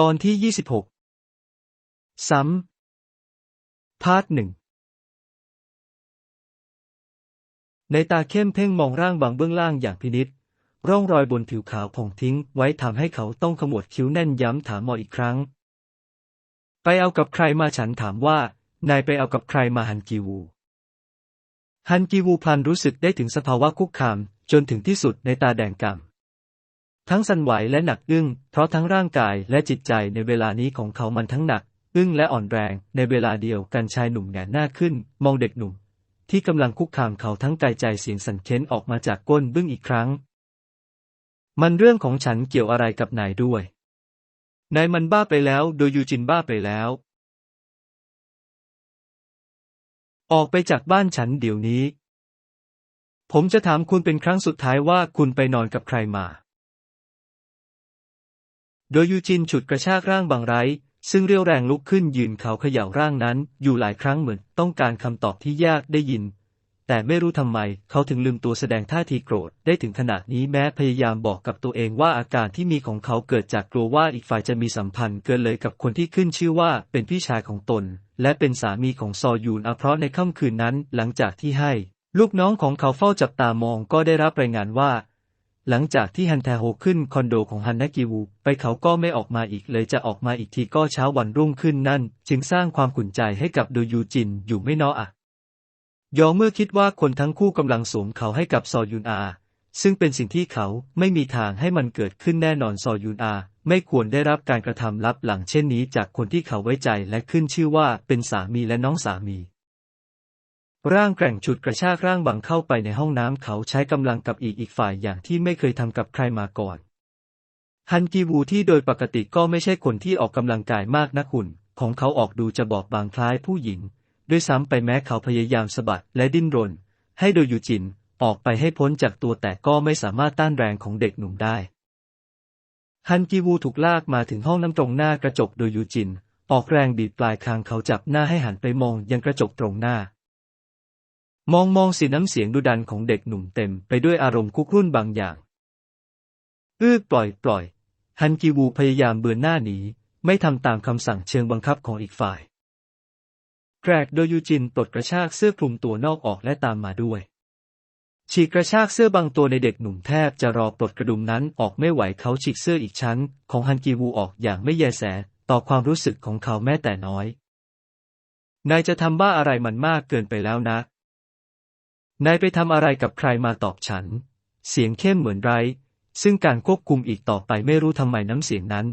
ตอนที่ยี่สิบหกซ้ำ พาร์ทหนึ่ง ในตาเข้มเพ่งมองร่างบางเบื้องล่างอย่างพินิษร่องรอยบนผิวขาวผ่องทิ้งไว้ทำให้เขาต้องขมวดคิ้วแน่นย้ำถามหมออีกครั้ง ไปเอากับใครมาฉันถามว่า นายไปเอากับใครมาฮันกีวู ฮันกีวูพลันรู้สึกได้ถึงสภาวะคุกคามจนถึงที่สุดในตาแดงกำ ทั้งสั่นไหวและหนักอึ้ง เพราะทั้งร่างกายและจิตใจในเวลานี้ของเขามันทั้งหนัก อึ้งและอ่อนแรงในเวลาเดียวกันชายหนุ่มแงนหน้าขึ้น มองเด็กหนุ่ม ที่กำลังคุกคามเขาทั้งกายใจเสียงสั่นเค้นออกมาจากก้นบึ้งอีกครั้ง มันเรื่องของฉันเกี่ยวอะไรกับนายด้วย นายมันบ้าไปแล้วโดยยูจินบ้าไปแล้ว ออกไปจากบ้านฉันเดี๋ยวนี้ ผมจะถามคุณเป็นครั้งสุดท้ายว่าคุณไปนอนกับใครมา โดยยูจินฉุดกระชากร่างบางไร้ ซึ่งเรียวแรงลุกขึ้นยืนเขาเขย่าร่างนั้น อยู่หลายครั้งเหมือนต้องการคำตอบที่ยากได้ยิน แต่ไม่รู้ทำไมเขาถึงลืมตัวแสดงท่าทีโกรธได้ถึงขนาดนี้แม้พยายามบอกกับตัวเองว่าอาการที่มีของเขาเกิดจากกลัวว่าอีกฝ่ายจะมีสัมพันธ์เกินเลยกับคนที่ขึ้นชื่อว่าเป็นพี่ชายของตน และเป็นสามีของซอยูนอเพราะในค่ำคืนนั้นหลังจากที่ให้ ลูกน้องของเขาเฝ้าจับตามองก็ได้รับรายงานว่า หลังจากที่ฮันแทโฮขึ้นคอนโดของฮันนากิวู ไปเขาก็ไม่ออกมาอีกเลยจะออกมาอีกทีก็เช้าวันรุ่งขึ้นนั่น จึงสร้างความขุ่นใจให้กับโดยูจินอยู่ไม่น้ออะยอเมื่อคิดว่าคนทั้งคู่กำลังสวมเขาให้กับซอยุนอา ซึ่งเป็นสิ่งที่เขาไม่มีทางให้มันเกิดขึ้นแน่นอนซอยุนอา ไม่ควรได้รับการกระทำลับหลังเช่นนี้จากคนที่เขาไว้ใจและขึ้นชื่อว่าเป็นสามีและน้องสามี ร่างแกร่งฉุดกระชากร่างบังเข้าไปในห้องน้ำเขาใช้กำลังกับอีกอีกฝ่ายอย่างที่ไม่เคยทำกับใครมาก่อน ฮันกีวูที่โดยปกติก็ไม่ใช่คนที่ออกกำลังกายมากนักหุ่น ของเขาออกดูจะบอบบางคล้ายผู้หญิง ด้วยซ้ำไปแม้เขาพยายามสะบัดและดิ้นรน ให้โดยูจินออกไปให้พ้นจากตัวแต่ก็ไม่สามารถต้านแรงของเด็กหนุ่มได้ ฮันกีวูถูกลากมาถึงห้องน้ำตรงหน้ากระจกโดยยูจิน ออกแรงบีบปลายคางเขาจับหน้าให้หันไปมองยังกระจกตรงหน้า มองมองสีน้ำเสียงดุดันของเด็กหนุ่มเต็มไปด้วยอารมณ์คุกรุ่นบางอย่างอื้อปล่อยปล่อย ฮันกิวูพยายามเบือนหน้าหนีไม่ทำตามคำสั่งเชิงบังคับของอีกฝ่าย แกรกโดยยูจินปลดกระชากเสื้อคลุมตัวนอกออกและตามมาด้วย ฉีกกระชากเสื้อบางตัวในเด็กหนุ่มแทบจะรอปลดกระดุมนั้นออกไม่ไหวเขาฉีกเสื้ออีกชั้น ของฮันกิวูออกอย่างไม่แยแสต่อความรู้สึกของเขาแม้แต่น้อย นายจะทำบ้าอะไรมันมากเกินไปแล้วนะ นายไปทำอะไรกับใครมาตอบฉัน เสียงเข้มเหมือนไร ซึ่งการควบคุมอีกต่อไปไม่รู้ทำไมน้ำเสียงนั้น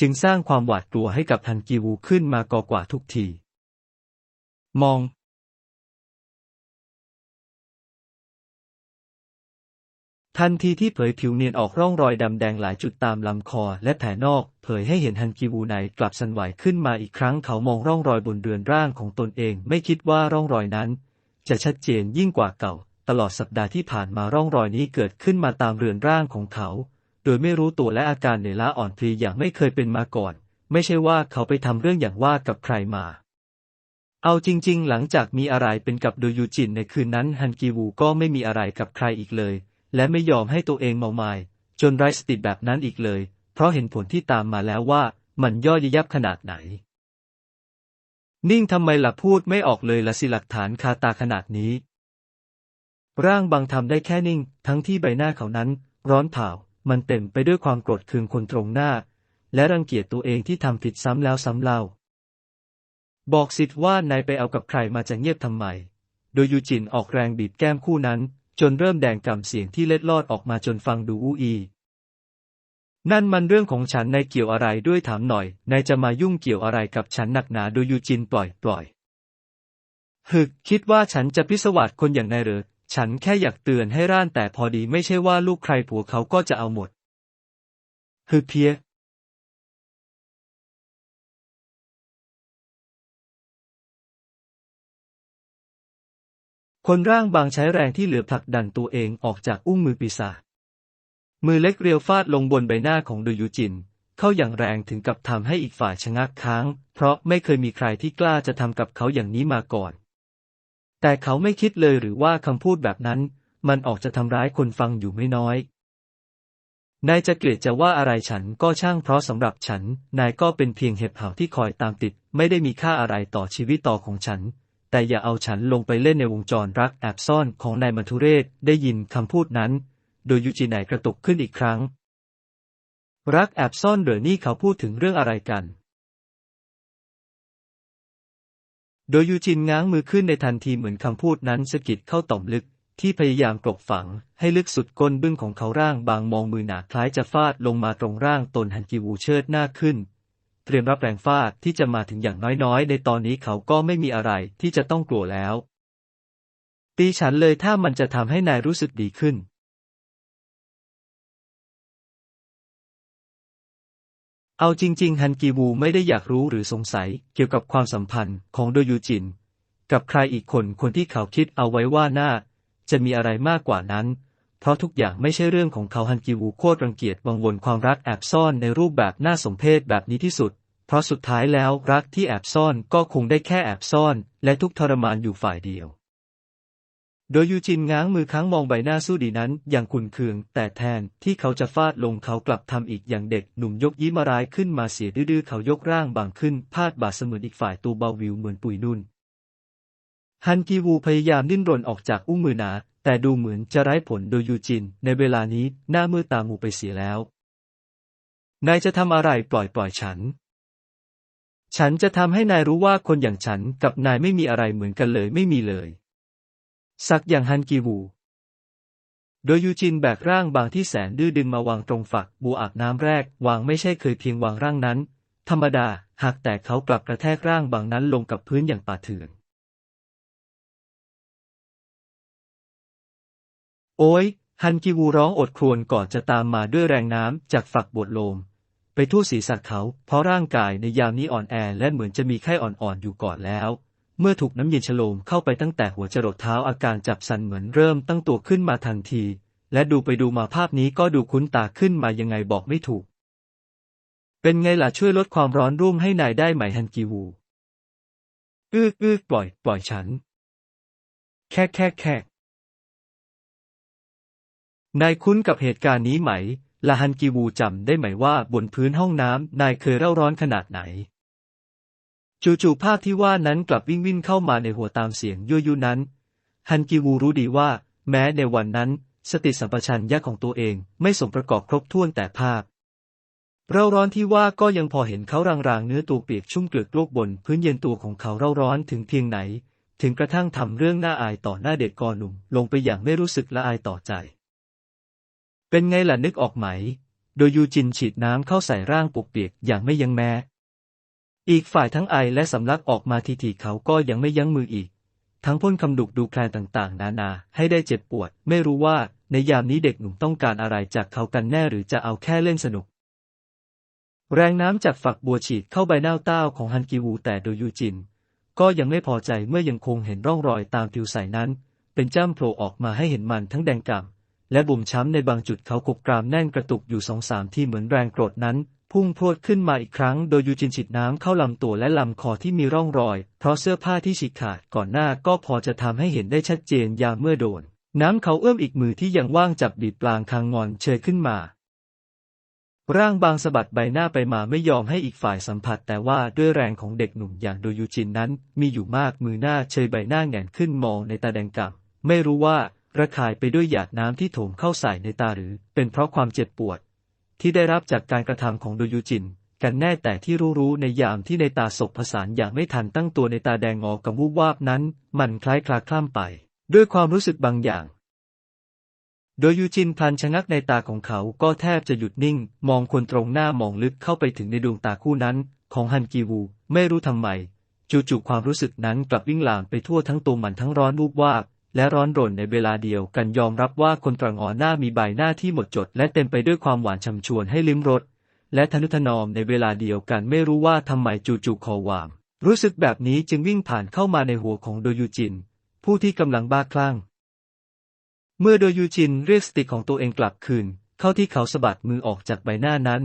จึงสร้างความหวาดกลัวให้กับทันกีวูขึ้นมากอกว่าทุกที มองทันทีที่เผยผิวเนียนออกร่องรอยดำแดงหลายจุดตามลำคอและแผลนอก เผยให้เห็นฮันกีวูในกลับสันไหวขึ้นมาอีกครั้งเขามองร่องรอยบนเรือนร่างของตนเอง ไม่คิดว่าร่องรอยนั้น จะชัดเจนยิ่งกว่าเก่า ตลอดสัปดาห์ที่ผ่านมาร่องรอยนี้เกิดขึ้นมาตามเรือนร่างของเขา โดยไม่รู้ตัวและอาการเหนื่อยล้าอ่อนเพลียอย่างไม่เคยเป็นมาก่อน ไม่ใช่ว่าเขาไปทำเรื่องอย่างว่ากับใครมา เอาจริง ๆ หลังจากมีอะไรเป็นกับโดยูจินในคืนนั้นฮันกีวูก็ไม่มีอะไรกับใครอีกเลย และไม่ยอมให้ตัวเองเมามายจนไร้สติแบบนั้นอีกเลย เพราะเห็นผลที่ตามมาแล้วว่ามันย่อยยับขนาดไหน นิ่งทำไมล่ะพูดไม่ออกเลยละสิหลักฐานคาตาขนาดนี้ ร่างบางทำได้แค่นิ่ง ทั้งที่ใบหน้าเขานั้น ร้อนเผา มันเต็มไปด้วยความโกรธเคืองคนตรงหน้า และรังเกียจตัวเองที่ทำผิดซ้ำแล้วซ้ำเล่า บอกสิทธิ์ว่านายไปเอากับใครมาจะเงียบทำไม โดยยูจินออกแรงบีบแก้มคู่นั้น จนเริ่มแดงกำเสียงที่เล็ดลอดออกมาจนฟังดูอู้อี นั่นมันเรื่องของฉันนายเกี่ยวอะไรด้วยถามหน่อยนายจะมายุ่งเกี่ยวอะไรกับฉันหนักหนาโดยยูจินปล่อยปล่อยฮึกคิดว่าฉันจะพิสวาสคนอย่างนายหรือ ฉันแค่อยากเตือนให้ร่านแต่พอดีไม่ใช่ว่าลูกใครผัวเขาก็จะเอาหมดฮึเพียคนร่างบางใช้แรงที่เหลือผลักดันตัวเองออกจากอุ้งมือปีศาจ มือเล็กเรียวฟาดลงบนใบหน้าของดูยูจิน เข้าอย่างแรงถึงกับทำให้อีกฝ่ายชะงักค้าง เพราะไม่เคยมีใครที่กล้าจะทำกับเขาอย่างนี้มาก่อน แต่เขาไม่คิดเลยหรือว่าคำพูดแบบนั้น มันออกจะทำร้ายคนฟังอยู่ไม่น้อย นายจะเกลียดจะว่าอะไรฉันก็ช่างเพราะสำหรับฉัน นายก็เป็นเพียงเห็บเห่าที่คอยตามติด ไม่ได้มีค่าอะไรต่อชีวิตต่อของฉันแต่อย่าเอาฉันลงไปเล่นในวงจรรักแอบซ่อนของนายมัทุเรศได้ยินคำพูดนั้น โดยยูจิไหนกระตุกขึ้นอีกครั้ง รักแอบซ่อนเหรือนี่เขาพูดถึงเรื่องอะไรกัน โดยยูจินง้างมือขึ้นในทันทีเหมือนคำพูดนั้นสะกิดเข้าต่อมลึกที่พยายามกลบฝัง ให้ลึกสุดก้นบึ้งของเขาร่างบางมองมือหนาคล้ายจะฟาดลงมาตรงร่างตนฮันกิวูเชิดหน้าขึ้น เตรียมรับแรงฟาดที่จะมาถึงอย่างน้อยๆ ในตอนนี้เขาก็ไม่มีอะไรที่จะต้องกลัวแล้วตีฉันเลยถ้ามันจะทำให้นายรู้สึกดีขึ้น เอาจริง ๆ ฮันกีวูไม่ได้อยากรู้หรือสงสัยเกี่ยวกับความสัมพันธ์ของโดยูจิน กับใครอีกคนคนที่เขาคิดเอาไว้ว่าน่า จะมีอะไรมากกว่านั้น เพราะทุกอย่างไม่ใช่เรื่องของเขาฮันกิวูโคตรรังเกียจวังวนความรักแอบซ่อนในรูปแบบน่าสมเพชแบบนี้ที่สุด เพราะสุดท้ายแล้วรักที่แอบซ่อนก็คงได้แค่แอบซ่อน และทุกทรมานอยู่ฝ่ายเดียว โดยยูจินง้างมือค้างมองใบหน้าสู้ดีนั้นอย่างขุนเคือง แต่แทนที่เขาจะฟาดลงเขากลับทำอีกอย่างเด็กหนุ่มยกยิ้มร้ายขึ้นมาเสียดื้อเขายกร่างบางขึ้น พาดบาดเสมือนอีกฝ่ายตัวเบาวิวเหมือนปุยนุ่น ฮันกีวูพยายามดิ้นรนออกจากอุ้งมือหนา แต่ดูเหมือนจะไร้ผลโดยยูจิน ในเวลานี้หน้ามือตามูไปเสียแล้ว นายจะทำอะไรปล่อยปล่อยฉันฉันจะทำให้นายรู้ว่าคนอย่างฉันกับนายไม่มีอะไรเหมือนกันเลยไม่มีเลย สักอย่างฮันกีวูโดยยูจินแบกร่างบางที่แสนดื้อดึงมาวางตรงฝักบัวอาบน้ำแรก วางไม่ใช่เคยเพียงวางร่างนั้น ธรรมดา หากแต่เขากลับกระแทกร่างบางนั้นลงกับพื้นอย่างป่าเถื่อน โอ้ยฮันกิวูร้องอดครวญก่อนจะตามมาด้วยแรงน้ำจากฝักบวดโลม ไปทั่วศีรษะเขา เพราะร่างกายในยามนี้อ่อนแอและเหมือนจะมีไข้อ่อนๆอยู่ก่อนแล้ว เมื่อถูกน้ำเย็นฉโลมเข้าไปตั้งแต่หัวจรดเท้าอาการจับสันเหมือนเริ่มตั้งตัวขึ้นมาทันที และดูไปดูมาภาพนี้ก็ดูคุ้นตาขึ้นมายังไงบอกไม่ถูก เป็นไงล่ะช่วยลดความร้อนรุ่มให้นายได้ไหมฮันกิวูอื้ออื้อปล่อย ปล่อยฉัน แค่แค่แค่นายคุ้นกับเหตุการณ์นี้ไหมลาฮันกิวูจำได้ไหมว่าบนพื้นห้องน้ำนายเคยเร่าร้อนขนาดไหน จู่ๆภาพที่ว่านั้นกลับวิ่งวิ่งเข้ามาในหัวตามเสียงยั่วยุนั้น ฮันกิวูรู้ดีว่า แม้ในวันนั้น สติสัมปชัญญะของตัวเองไม่สมประกอบครบถ้วนแต่ภาพเร่าร้อนที่ว่าก็ยังพอเห็นเขารางๆเนื้อตัวเปียกชุ่มเกลือกโลกบนพื้นเย็นตัวของเขาเร่าร้อนถึงเพียงไหน ถึงกระทั่งทำเรื่องน่าอายต่อหน้าเด็กกอหนุ่มลงไปอย่างไม่รู้สึกละอายต่อใจ เป็นไงล่ะนึกออกไหม โดยยูจินฉีดน้ำเข้าใส่ร่างปกเปียกอย่างไม่ยังแม้ อีกฝ่ายทั้งไอและสำลักออกมาทีๆเขาก็ยังไม่ยั้งมืออีก ทั้งพ่นคำดุกดูแคลนต่างๆ นานาให้ได้เจ็บปวด ไม่รู้ว่าในยามนี้เด็กหนุ่มต้องการอะไรจากเขากันแน่หรือจะเอาแค่เล่นสนุก แรงน้ำจากฝักบัวฉีดเข้าใบหน้าเต้าของฮันกิวูแต่โดยยูจิน ก็ยังไม่พอใจเมื่อยังคงเห็นร่องรอยตามผิวใสนั้น เป็นจ้ำโผล่ออกมาให้เห็นมันทั้งแดงกล่ำและบุ่มช้ำในบางจุดเขากบกรามแน่นกระตุกอยู่สองสามที่เหมือนแรงโกรธนั้น พุ่งพรวดขึ้นมาอีกครั้ง โดยยูจินฉีดน้ำเข้าลำตัวและลำคอที่มีร่องรอย เพราะเสื้อผ้าที่ฉีกขาดก่อนหน้าก็พอจะทำให้เห็นได้ชัดเจนยามเมื่อโดน น้ำเขาเอื้อมอีกมือที่ยังว่างจับบีบปลางคางงอนเชยขึ้นมา ร่างบางสะบัดใบหน้าไปมาไม่ยอมให้อีกฝ่ายสัมผัส แต่ว่าด้วยแรงของเด็กหนุ่มอย่างโดยูจินนั้น มีอยู่มากมือหน้าเชยใบหน้าแหงนขึ้นมองในตาแดงกำไม่รู้ว่าระคายไปด้วยหยาดน้ำที่โถมเข้าใส่ในตาหรือ เป็นเพราะความเจ็บปวด ที่ได้รับจากการกระทำของโดยูจิน กันแน่แต่ที่รู้ๆในยามที่ในตาศกผสานอย่างไม่ทันตั้งตัวในตาแดงงอกำวุบวาบนั้น มันคล้ายคลาคล่ำไป ด้วยความรู้สึกบางอย่าง โดยยูจินพันชะงักในตาของเขาก็แทบจะหยุดนิ่ง มองคนตรงหน้ามองลึกเข้าไปถึงในดวงตาคู่นั้น ของฮันกีวูไม่รู้ทำไมจู่ๆความรู้สึกนั้นกลับวิ่งลามไปทั่วทั้งตัวมันทั้งร้อนวูบวาบ และร้อนรนในเวลาเดียวกันยอมรับว่าคนตรังอ่อนหน้ามีใบหน้าที่หมดจด และเต็มไปด้วยความหวานชำชวนให้ลิ้มรสและทนุถนอมในเวลาเดียวกันไม่รู้ว่าทำไมจู่ๆคอวาม รู้สึกแบบนี้จึงวิ่งผ่านเข้ามาในหัวของโดยูจิน ผู้ที่กำลังบ้าคลั่ง เมื่อโดยูจินเรียกสติของตัวเองกลับคืน เข้าที่เขาสะบัดมือออกจากใบหน้านั้น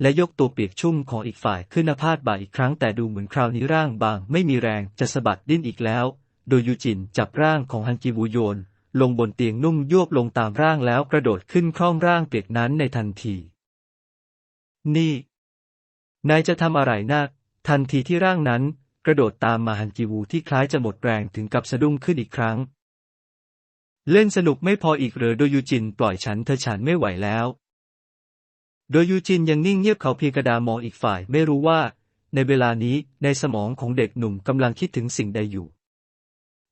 และยกตัวเปียกชุ่มของอีกฝ่ายขึ้นนาพาดบ่าอีกครั้งแต่ดูเหมือนคราวนี้ร่างบาง ไม่มีแรงจะสะบัดดิ้นอีกแล้ว โดยยูจินจับร่างของฮันกิวูโยน ลงบนเตียงนุ่มยวบลงตามร่างแล้วกระโดดขึ้นคล่อมร่างเปียกนั้นในทันที นี่ นายจะทำอะไรนะทันทีที่ร่างนั้น กระโดดตามมาฮันจิวูที่คล้ายจะหมดแรงถึงกับสะดุ้งขึ้นอีกครั้ง เล่นสนุกไม่พออีกเหรอโดยูจินปล่อยฉันเธอฉันไม่ไหวแล้ว โดยูจินยังนิ่งเงียบเขาเพียงกระดามองอีกฝ่ายไม่รู้ว่า ในเวลานี้ในสมองของเด็กหนุ่มกำลังคิดถึงสิ่งใดอยู่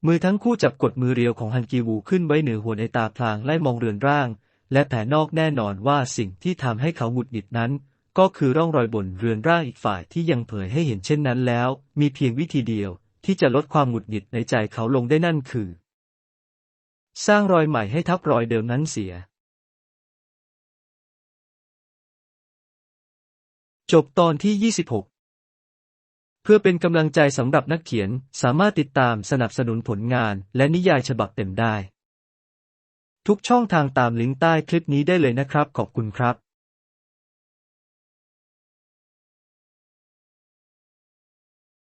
มือทั้งคู่จับกดมือเรียวของฮันกีวูขึ้นไว้เหนือหัวในตาพลางไล่มองเรือนร่าง และแผลนอกแน่นอนว่าสิ่งที่ทำให้เขาหงุดหงิดนั้น ก็คือร่องรอยบนเรือนร่างอีกฝ่ายที่ยังเผยให้เห็นเช่นนั้นแล้ว มีเพียงวิธีเดียว ที่จะลดความหงุดหงิดในใจเขาลงได้นั่นคือ สร้างรอยใหม่ให้ทับรอยเดิมนั้นเสีย จบตอนที่ 26 เพื่อเป็นกำลังใจสำหรับนักเขียนสามารถติดตามสนับสนุนผลงานและนิยายฉบับเต็มได้ ทุกช่องทางตามลิงก์ใต้คลิปนี้ได้เลยนะครับ ขอบคุณครับ